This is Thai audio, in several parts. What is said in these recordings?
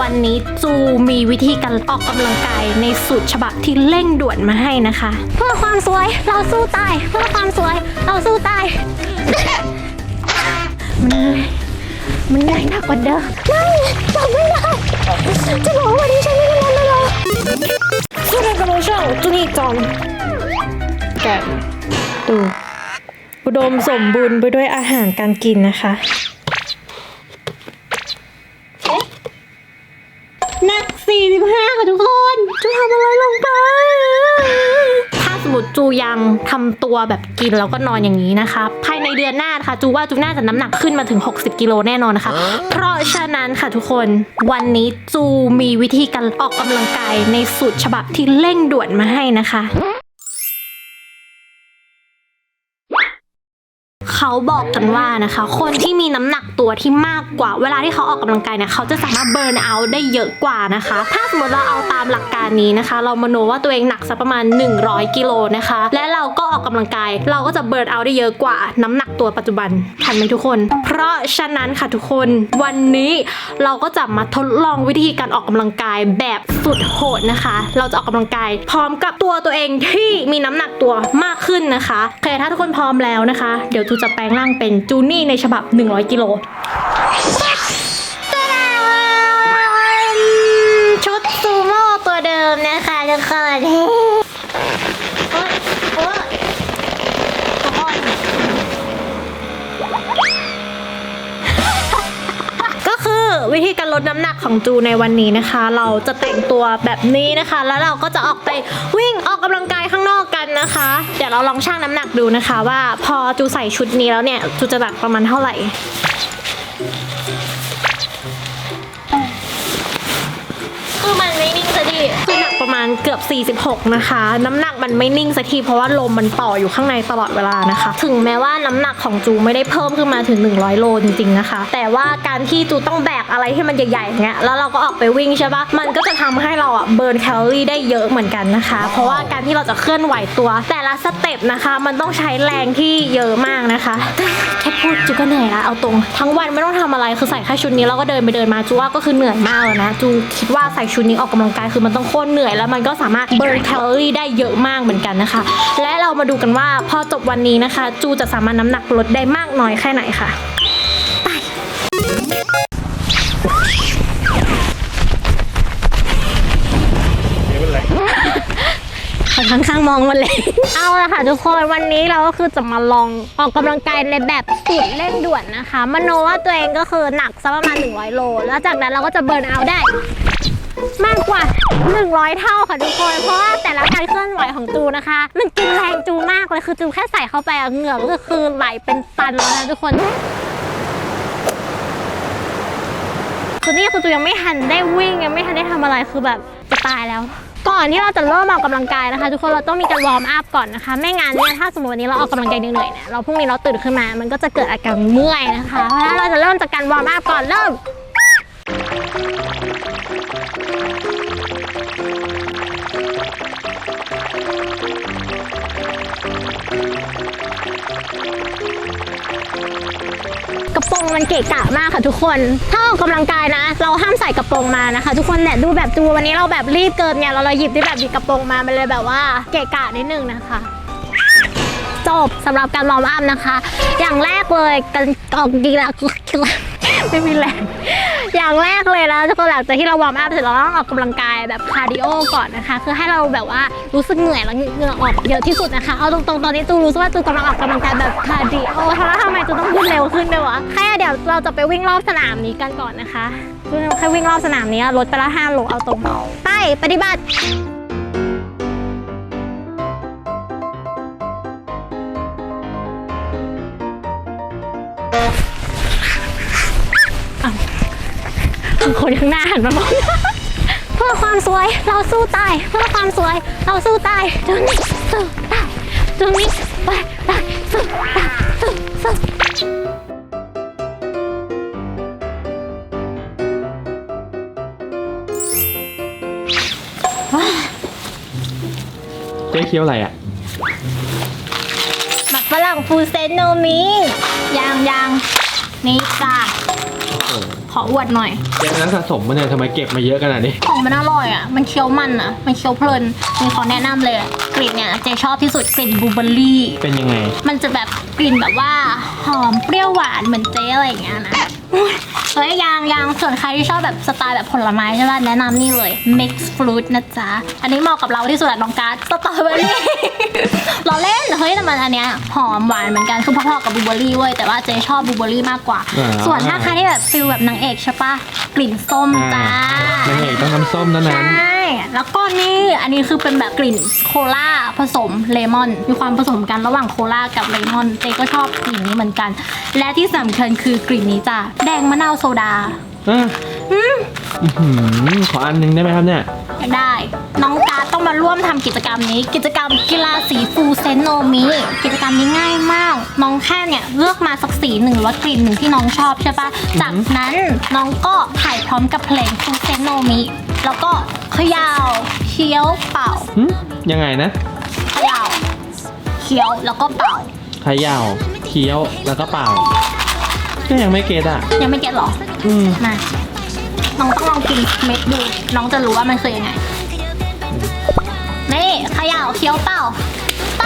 วันนี้จูมีวิธีการออกกำลังกายในสูตรฉบับที่เร่งด่วนมาให้นะคะ เพื่อความสวยเราสู้ตายเพื่อความสวยเราสู้ตาย มันเหนื่อยมันเหนื่อยหนักกว่าเดิมไม่จำไม่ได้จะบอกว่าวันนี้ฉันไม่ได้นอนเลยเหรอสวัสดีครับช่องจูนี่จอมแกะดูอุดมสมบูรณ์ไปด้วยอาหารการกินนะคะ ยังทำตัวแบบกินแล้วก็นอนอย่างนี้นะคะภายในเดือนหน้าค่ะจูว่าจูน่าจะน้ำหนักขึ้นมาถึง 60 กิโลแน่นอนนะคะ เพราะฉะนั้นค่ะทุกคนวันนี้จูมีวิธีการออกกำลังกายในสูตรฉบับที่เร่งด่วนมาให้นะคะ เขาบอกกันว่านะคะ คนที่มีน้ำหนักตัวที่มากกว่า เวลาที่เขาออกกำลังกายเนี่ยเขาจะสามารถเบิร์นเอาท์ได้เยอะกว่านะคะ ถ้าสมมติเราเอาตามหลักการนี้นะคะ เรามโนว่าตัวเองหนักสักประมาณ 100 กิโลนะคะ และเราก็ออกกำลังกาย เราก็จะเบิร์นเอาท์ได้เยอะกว่า น้ำหนักตัวปัจจุบันทันไหมทุกคน เพราะฉะนั้นค่ะทุกคนวันนี้เราก็จะมาทดลองวิธีการออกกำลังกายแบบสุดโหดนะคะ เราจะออกกำลังกาย พร้อมกับตัวตัวเองที่มีน้ำหนักตัวมากขึ้นนะคะโอเคถ้าทุกคนพร้อมแล้วนะคะ เดี๋ยวจูจะแปลงร่างเป็นจูนี่ในฉบับ 100 กิโล ของจูในวันนี้นะคะ เราจะแต่งตัวแบบนี้นะคะ แล้วเราก็จะออกไปวิ่งออกกำลังกายข้างนอกกันนะคะ เดี๋ยวเราลองชั่งน้ำหนักดูนะคะ ว่าพอจูใส่ชุดนี้แล้วเนี่ยจูจะหนักประมาณเท่าไหร่คือมันไม่นิ่งสักทีคือหนัก ประมาณเกือบ 46 นะคะ น้ำหนักมันไม่นิ่งสักทีเพราะว่าลมมันต่ออยู่ข้างในตลอดเวลานะคะ ถึงแม้ว่าน้ำหนักของจูไม่ได้เพิ่มขึ้นมาถึง 100 โลจริงๆนะคะ แต่ว่าการที่จูต้องแบกอะไรที่มันใหญ่ๆเงี้ยแล้วเราก็ออกไปวิ่งใช่ปะมันก็จะทำให้เราอะเบิร์นแคลอรี่ได้เยอะเหมือนกันนะคะ เพราะว่าการที่เราจะเคลื่อนไหวตัว แต่ละสเต็ปนะคะ มันต้องใช้แรงที่เยอะมากนะคะแค่พูดจูก็เหนื่อยละเอาตรง ทั้งวันไม่ต้องทำอะไรคือใส่แค่ชุดนี้แล้วก็เดินไปเดินมาจูว่าก็คือเหนื่อยมากแล้วนะจูคิดว่าใส่ชุดนี้ออกกำลังกายคือมันต้องโคตรเหนื่อยแล้วมันก็สามารถเบิร์นแคลอรี่ได้เยอะมากเหมือนกันนะคะ และเรามาดูกันว่าพอจบวันนี้นะคะ จูจะสามารถน้ำหนักลดได้มากน้อยแค่ไหนค่ะเขาทั้งข้างมองหมาเลย เอาละค่ะทุกคนวันนี้เราก็คือจะมาลองออกกำลังกายในแบบสุดเร่งด่วนนะคะมโนว่าตัวเองก็คือหนักสักประมาณ 100 โล แล้วจากนั้นเราก็จะเบิร์นเอาท์ได้ มากกว่า 100 เท่าค่ะทุกคน เพราะว่าแต่ละการเคลื่อนไหวของจูนะคะ มันกินแรงจูมากเลยคือจูแค่ใส่เข้าไปอะเหงื่อก็คือไหลเป็นตันแล้วนะทุกคนคือนี่คือจูยังไม่ทันได้วิ่งยังไม่ทันได้ทำอะไรคือแบบจะตายแล้วก่อนที่เราจะเริ่มออกกำลังกายนะคะ ทุกคนเราต้องมีการวอร์มอัพก่อนนะคะ ไม่งั้นเนี่ยถ้าสมมติวันนี้เราออกกำลังกายเหนื่อยๆเนี่ยเราพรุ่งนี้เราตื่นขึ้นมา มันก็จะเกิดอาการเมื่อยนะคะเพราะฉะนั้นเราจะเริ่มจากการวอร์มอัพก่อนเริ่ม กระโปรงมันเกะกะมากค่ะทุกคน ถ้าออกกำลังกายนะ เราห้ามใส่กระโปรงมานะคะ ทุกคนเนี่ยดูแบบจูวันนี้เราแบบรีบเกินเนี่ยเราเราหยิบที่แบบหยิบกระโปรงมามันเลยแบบว่าเกะกะนิดนึงนะคะ จบสำหรับการวอร์มอัพนะคะ อย่างแรกเลยการออกดีล้ว ไม่มีแรงอย่างแรกเลยนะทุกคนหลังจากที่เราวอร์มอัพเสร็จเราต้องออกกำลังกายแบบคาร์ดิโอก่อนนะคะ คือให้เราแบบว่ารู้สึกเหนื่อยแล้วเหงื่อออกเยอะที่สุดนะคะ เอาตรงๆตอนนี้ตูรู้สึกว่าตูกำลังออกกำลังกายแบบคาร์ดิโอแล้วทำไมตูต้องวิ่งเร็วขึ้นด้วยวะแค่เดี๋ยวเราจะไปวิ่งรอบสนามนี้กันก่อนนะคะแค่วิ่งรอบสนามนี้ลดไปละห้าโลเอาตรงไปปฏิบัติ คนข้างหน้าหันมามองเพื่อความสวยเราสู้ตายเพื่อความสวยเราสู้ตายตรงนี้สู้ตายตรงนี้ไปไปสู้ตายสู้สู้เจ๊เคี้ยวอะไรอะหมักฝรั่งฟูเซนโนมิยางยางนี่จ้า ออวดหน่อย เจ๊นั้นสะสมมาเนี่ยทำไมเก็บมาเยอะขนาดนี้ ของมันอร่อยอะ มันเคี้ยวมันอะ มันเคี้ยวเพลินมีขอแนะนำเลยอะกลิ่นเนี่ยเจชอบที่สุดกลิ่นบลูเบอร์รี่ เป็นยังไง มันจะแบบกลิ่นแบบว่าหอมเปรี้ยวหวานเหมือนเจ๊อะไรอย่างเงี้ยนะอุ๊ย เฮ้ยยังยังส่วนใครที่ชอบแบบสไตล์แบบผลไม้ใช่ป่ะแนะนำนี่เลย mix fruit นะจ๊ะ อันนี้เหมาะกับเราที่สุดอะน้องการ์ดสตรอเบอรี่ เราเล่น เฮ้ยแต่มันอันเนี้ยหอมหวานเหมือนกันคือพอๆกับบลูเบอร์รี่เว้ยแต่ว่าเจ๊ชอบบลูเบอร์รี่มากกว่า อ่า ส่วนถ้าใครที่แบบฟิลแบบนางเอกใช่ปะกลิ่นส้มจ้า นางเอกต้องน้ำส้มเท่านั้น ใช่ แล้วก็นี่อันนี้คือเป็นแบบกลิ่นโคลาผสมเลมอน มีความผสมกันระหว่างโคลากับเลมอนเจ๊ก็ชอบกลิ่นนี้เหมือนกัน และที่สำคัญคือกลิ่นนี้จ้ะแดงมะนาวโซดาอะอื้อหือขออันหนึงได้ไหมครับเนี่ย ได้ น้องการดต้องมาร่วมทำกิจกรรมนี้ กิจกรรมกีฬาสีฟูเซนโนมิกิจกรรมนี้ง่ายมาก น้องแค่เนี่ยเลือกมาสักสีหนึ่งรสกลิ่นหนึ่งที่น้องชอบใช่ปะจากนั้นน้องก็ถ่ายพร้อมกับเพลงฟูเซนโนมิแล้วก็เขยาวเคี้ยวเป่าหึยังไงนะเขย่าเคี้ยวแล้วก็เป่า เขย่าเคี้ยวแล้วก็เป่า ก็ยังไม่เก็ตอะ ยังไม่เก็ตหรอ อืมมา น้องต้องลองกินเม็ดดู น้องจะรู้ว่ามันคือยังไง นี่เขย่าเคี้ยวเป่าไป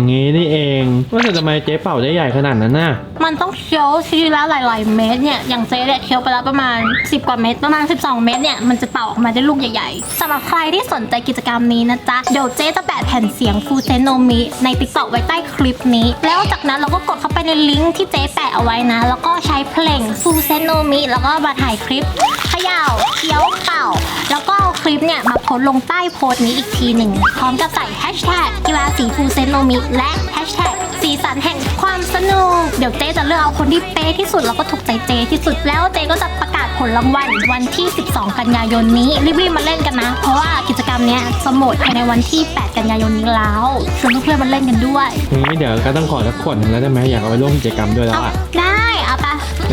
งนี้นี่เองว่าแต่ทำไมเจ๊เป่าได้ใหญ่ขนาดนั้นน่ะมันต้องเคี้ยวทีละหลาย ๆ เม็ดเนี่ย อย่างเจ๊เนี่ยเคี้ยวไปแล้วประมาณ 10 กว่าเม็ดประมาณ 12 เม็ดเนี่ย มันจะเป่าออกมาได้ลูกใหญ่ ๆสำหรับใครที่สนใจกิจกรรมนี้นะจ๊ะ เดี๋ยวเจ๊จะแปะแผ่นเสียงฟูเซโนมิใน t ิ k t o k ไว้ใต้คลิปนี้ แล้วจากนั้นเราก็กดเข้าไปในลิงก์ที่เจ๊แปะเอาไว้นะ แล้วก็ใช้เพลงฟูเซโนมิแล้วก็มาถ่ายคลิปเขย่าเคี้ยวเป่า แล้วก็เอาคลิปเนี่ย พสต์ลงใต้โพสต์นี้อีกทีหนึ่ง พร้อมกับใส่แฮชแท็กกีฬาสีฟูเซโนมิและแฮชแท็กสีสันแห่งความสนุก เดี๋ยวเจ๊จะเลือกเอาคนที่เป๊ะที่สุดแล้วก็ถูกใจเจ๊ที่สุดแล้วเจ๊ก็จะประกาศผลรางวัลวันที่ 12 กันยายนนี้รีบๆมาเล่นกันนะ เพราะว่ากิจกรรมเนี้ยจะหมดภายในวันที่ 8 กันยายนนี้แล้วชวนเพื่อนๆมาเล่นกันด้วย นี้เดี๋ยวก็ต้องขอสักขวดหนึ่งแล้วได้ไหมอยากเอาไปร่วมกิจกรรมด้วยแล้วเอาอะ ได้เอาปะ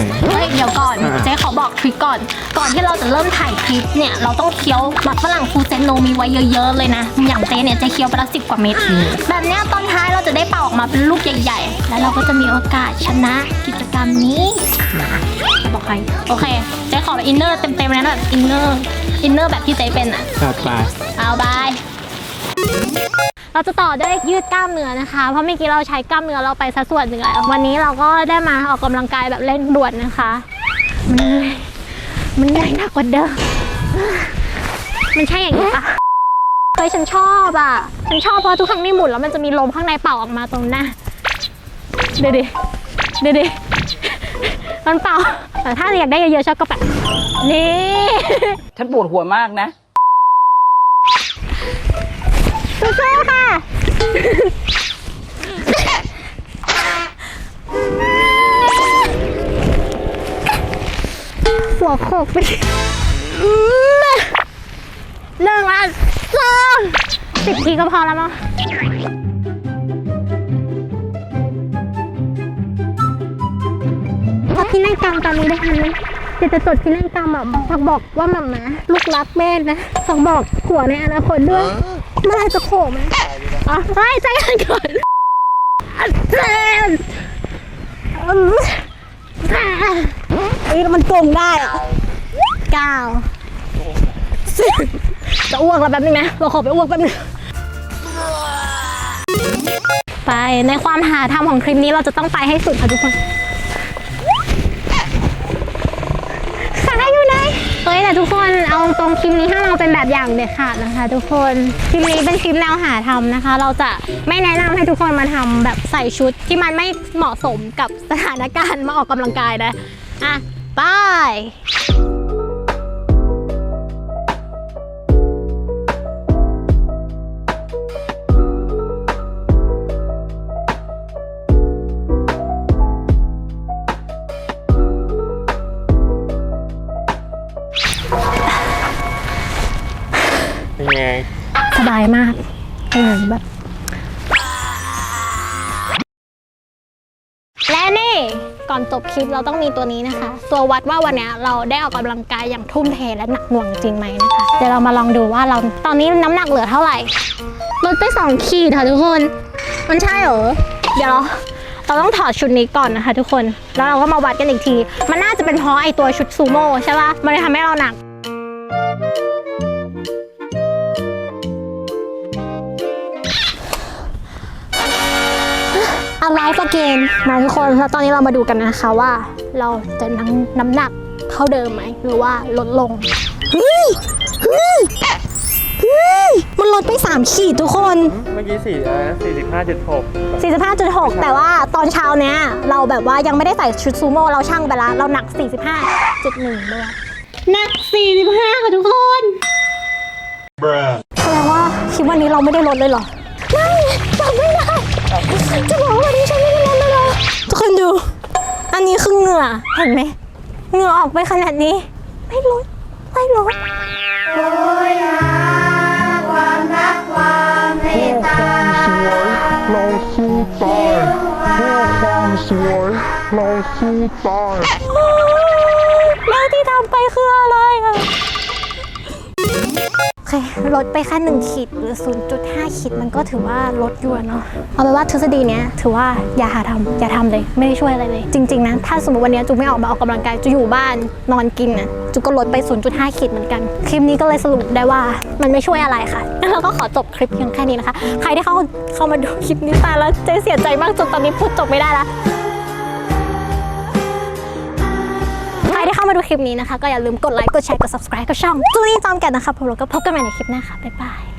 ไหน เฮ้ยเดี๋ยวก่อน อ่า เจ๊ขอบอกทริคก่อน ก่อนที่เราจะเริ่มถ่ายคลิปเนี่ย เราต้องเคี้ยวหมักฝรั่งฟูเซนโนมีไว้เยอะๆเลยนะ อย่างเจ๊เนี่ยเจะเคี้ยวไปละสิบกว่าเม็ดแบบเนี้ยตอนท้ายเราจะได้เป่าออกมาเป็นลูกใหญ่ๆ แล้วเราก็จะมีโอกาสชนะกิจกรรมนี้จะบอกใคร โอเค เจ๊ขอแบบอินเนอร์เต็มๆเลยนะแบบอินเนอร์ อินเนอร์แบบที่เจ๊เป็นอะตัดไปเอาบาย เราจะต่อด้วยยืดกล้ามเนื้อนะคะ เพราะเมื่อกี้เราใช้กล้ามเนื้อเราไปซะส่วนหนึ่งแล้ววันนี้เราก็ได้มาออกกำลังกายแบบเร่งด่วนนะคะมันเหนื่อยมันเหนื่อยหนักกว่าเดิมมันใช่อย่างนี้ปะเฮ้ยฉันชอบอะฉันชอบเพราะทุกครั้งที่หมุนแล้วมันจะมีลมข้างในเป่าออกมาตรงหน้าเดี๋ยวดิเดี๋ยวดิมันเป่าแต่ถ้าอยากได้เยอะๆชอบก็แบบนี่ ฉันปวดหัวมากนะ สู้ๆค่ะ หัวโขกไปหนึ่งอันสองสิบทีก็พอแล้วมั้งพอพี่นั่งกลางตอนนี้ได้ทันไหมเดี๋ยวจะจดพี่นั่งกลางแบบฝากบอกว่าหมามาลูกรักแม่นะฝากบอกผัวในอนาคตด้วย เมื่อไหรจะโขกไหมอ๋อไม่ใจเย็นก่อนอันเซนอืมเอ้ยมันโกงได้อะเก้าสิบจะอ้วกแล้วแป๊บนึงนะเราขอไปอ้วกแป๊บนึงไปในความหาทำของคลิปนี้เราจะต้องไปให้สุดค่ะทุกคนขาอยู่ไหนเฮ้ยแต่ทุกคนเอา ตรงคลิปนี้ให้เราเป็นแบบอย่างเด็ดขาดนะคะ ทุกคนคลิปนี้เป็นคลิปแนวหาทำนะคะ เราจะไม่แนะนำให้ทุกคนมาทำแบบใส่ชุดที่มันไม่เหมาะสมกับสถานการณ์มาออกกำลังกายนะอะบาย ไง สบายมากเออแบบ และนี่ก่อนจบคลิปเราต้องมีตัวนี้นะคะ ตัววัดว่าวันเนี้ยเราได้ออกกำลังกายอย่างทุ่มเทและหนักหน่วงจริงไหมนะคะ เดี๋ยวเรามาลองดูว่าเราตอนนี้น้ำหนักเหลือเท่าไหร่ ลดไป2ขีดค่ะทุกคน มันใช่เหรอ เดี๋ยวเราเราต้องถอดชุดนี้ก่อนนะคะทุกคน แล้วเราก็มาวัดกันอีกที มันน่าจะเป็นเพราะไอตัวชุดซูโม่ใช่ปะมันเลยทำให้เราหนัก อะไรสเกนนะทุกคนแล้วตอนนี้เรามาดูกันนะคะว่า เราจะน้ำน้ำหนักเท่าเดิมไหมหรือว่าลดลงเฮ้ยเฮ้ยเฮ้ยมันลดไป 3 ขีดทุกคน เมื่อกี้สี่อะไรนะสี่สิบห้าจุดหก45.6 แต่ว่าตอนเช้าเนี้ยเราแบบว่ายังไม่ได้ใส่ชุดซูโม่เราช่างไปแล้วเราหนัก 45.1ด้วยหนัก 45 ค่ะทุกคน แสดงว่าคลิปวันนี้เราไม่ได้ลดเลยเหรอไม่จำไม่ได้ จะบอกว่าวันนี้ฉันไม่ได้ลดเลยเหรอทุกคนดู อันนี้คือเหงื่อเห็นไหมเหงื่อออกไปขนาดนี้ ไม่ลดไม่ลดเราสู้ตายเพื่อความสวย เราสู้ตาย เค ลดไปแค่หนึ่งขีดหรือ 0.5 ขีดมันก็ถือว่าลดอยู่เนาะเอาเป็นว่าทฤษฎีเนี้ยถือว่าอย่าหาทำอย่าทำเลย ไม่ได้ช่วยอะไรเลย จริง ๆ นะ ถ้าสมมติวันเนี้ยจูไม่ออกมาออกกำลังกายจูอยู่บ้านนอนกินนะจูก็ลดไป 0.5 ขีดเหมือนกัน คลิปนี้ก็เลยสรุปได้ว่ามันไม่ช่วยอะไรค่ะแล้วก็ขอจบคลิปเพียงแค่นี้นะคะ ใครที่เข้าเข้ามาดูคลิปนี้ตายแล้วเจ๊เสียใจมากจนตอนนี้พูดจบไม่ได้ละ เข้ามาดูคลิปนี้นะคะ ก็อย่าลืมกดไลค์ กดแชร์ กด subscribe กับช่องจูนี่จอมแก่นนะคะพวกเราก็พบกันใหม่ในคลิปหน้าค่ะ บ๊ายบาย